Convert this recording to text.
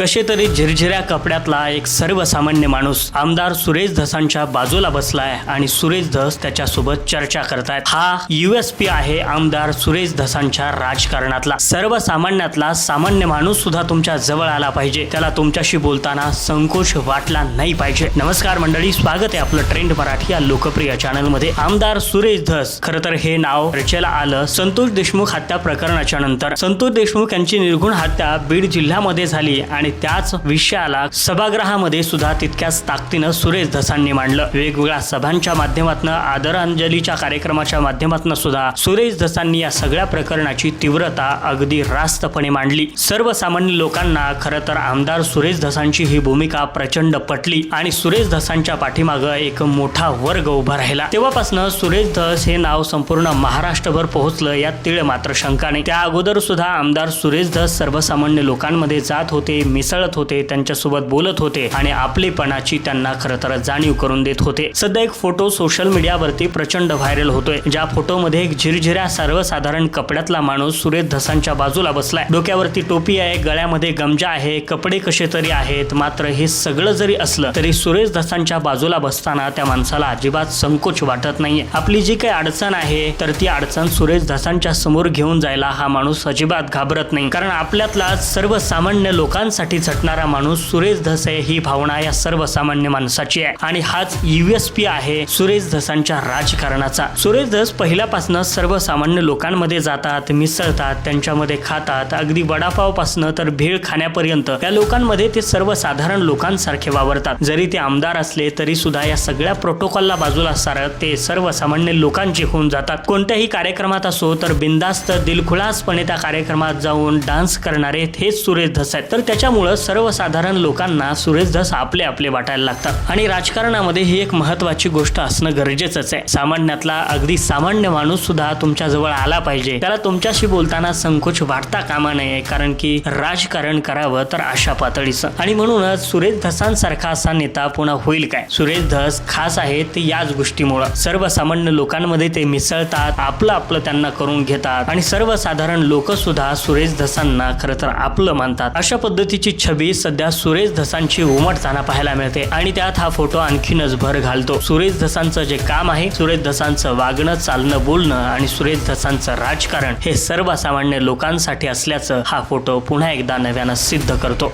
कसे तरी झिरझिऱ्या कपड्यातला एक सर्वसामान्य माणूस आमदार सुरेश धसांच्या बाजूला बसलाय आणि सुरेश धस त्याच्यासोबत चर्चा करतायत. हा युएसपी आहे आमदार सुरेश धसांच्या राजकारणातला. सर्वसामान्यातला सामान्य माणूस सुद्धा तुमच्या जवळ आला पाहिजे. त्याला तुमच्याशी बोलताना संकोच वाटला नाही पाहिजे. नमस्कार मंडळी स्वागत आहे आपलं ट्रेंड मराठी या लोकप्रिय चॅनलमध्ये. आमदार सुरेश धस खर तर हे नाव चर्चेला आलं संतोष देशमुख हत्या प्रकरणाच्या नंतर. संतोष देशमुख यांची निर्गुण हत्या बीड जिल्ह्यामध्ये झाली आणि त्याच विषयाला सभागृहामध्ये सुद्धा तितक्याच ताकदीनं सुरेश धसांनी मांडलं. वेगवेगळ्या सभांच्या माध्यमातून आदरांजलीच्या कार्यक्रमाच्या माध्यमातून सुद्धा सुरेश धसांनी या सगळ्या प्रकरणाची तीव्रता अगदी रास्तपणे मांडली. सर्वसामान्य लोकांना खरं तर आमदार सुरेश धसांची ही भूमिका प्रचंड पटली आणि सुरेश धसांच्या पाठीमागं एक मोठा वर्ग उभा राहिला. तेव्हापासून सुरेश धस हे नाव संपूर्ण महाराष्ट्रभर पोहोचलं यात तीळ मात्र शंका नाही. त्या अगोदर सुद्धा आमदार सुरेश धस सर्वसामान्य लोकांमध्ये जात होते. मिसळत होते त्यांच्यासोबत बोलत होते आणि आपलेपणाची त्यांना खरं तर जाणीव करून देत होते. सध्या एक फोटो सोशल मीडियावरती प्रचंड व्हायरल होतोय ज्या फोटोमध्ये एक झिरझिऱ्या सर्वसाधारण कपड्यातला माणूस सुरेश धसांच्या बाजूला बसलाय. डोक्यावरती टोपी आहे गळ्यामध्ये गमजा आहे कपडे कसे तरी आहेत मात्र हे सगळं जरी असलं तरी सुरेश धसांच्या बाजूला बसताना त्या माणसाला अजिबात संकोच वाटत नाहीये. आपली जी काही अडचण आहे तर ती अडचण सुरेश धसांच्या समोर घेऊन जायला हा माणूस अजिबात घाबरत नाही. कारण आपल्यातला सर्वसामान्य लोकांसाठी झटणारा माणूस सुरेश धस आहे ही भावना या सर्वसामान्य माणसाची आहे. आणि हाच युएसपी आहे सुरेश धसांच्या राजकारणाचा. सुरेश धस पहिल्यापासून सर्वसामान्य लोकांमध्ये जातात मिसळतात त्यांच्यामध्ये खातात. अगदी वडापावपासनं तर भेळ खाण्यापर्यंत या लोकांमध्ये ते सर्वसाधारण लोकांसारखे वावरतात. जरी ते आमदार असले तरी सुद्धा या सगळ्या प्रोटोकॉलला बाजूला सारत ते सर्वसामान्य लोकांचे होऊन जातात. कोणत्याही कार्यक्रमात असो तर बिंदास्त दिलखुलासपणे त्या कार्यक्रमात जाऊन डान्स करणारे हेच सुरेश धस आहेत. तर त्याच्या त्याच्यामुळं सर्वसाधारण लोकांना सुरेश धस आपले आपले वाटायला लागतात. आणि राजकारणामध्ये ही एक महत्वाची गोष्ट असणं गरजेचंच आहे. सामान्यातला अगदी सामान्य माणूस सुद्धा तुमच्या जवळ आला पाहिजे. त्याला तुमच्याशी बोलताना संकोच वाढता कामा नये कारण की राजकारण करावं तर अशा पातळीचं. आणि म्हणूनच सुरेश धसांसारखा असा नेता पुन्हा होईल काय? सुरेश धस खास आहेत याच गोष्टीमुळं. सर्वसामान्य लोकांमध्ये ते मिसळतात आपलं आपलं त्यांना करून घेतात. आणि सर्वसाधारण लोक सुद्धा सुरेश धसांना खरं तर आपलं मानतात. अशा पद्धतीची छबी सध्या सुरेश धसांची उमटताना पाहायला मिळते आणि त्यात हा फोटो आणखीनच भर घालतो. सुरेश धसांचं जे काम आहे सुरेश धसांचं वागणं चालणं बोलणं आणि सुरेश धसांचं राजकारण हे सर्वसामान्य लोकांसाठी असल्याचं हा फोटो पुन्हा एकदा नव्यानं सिद्ध करतो.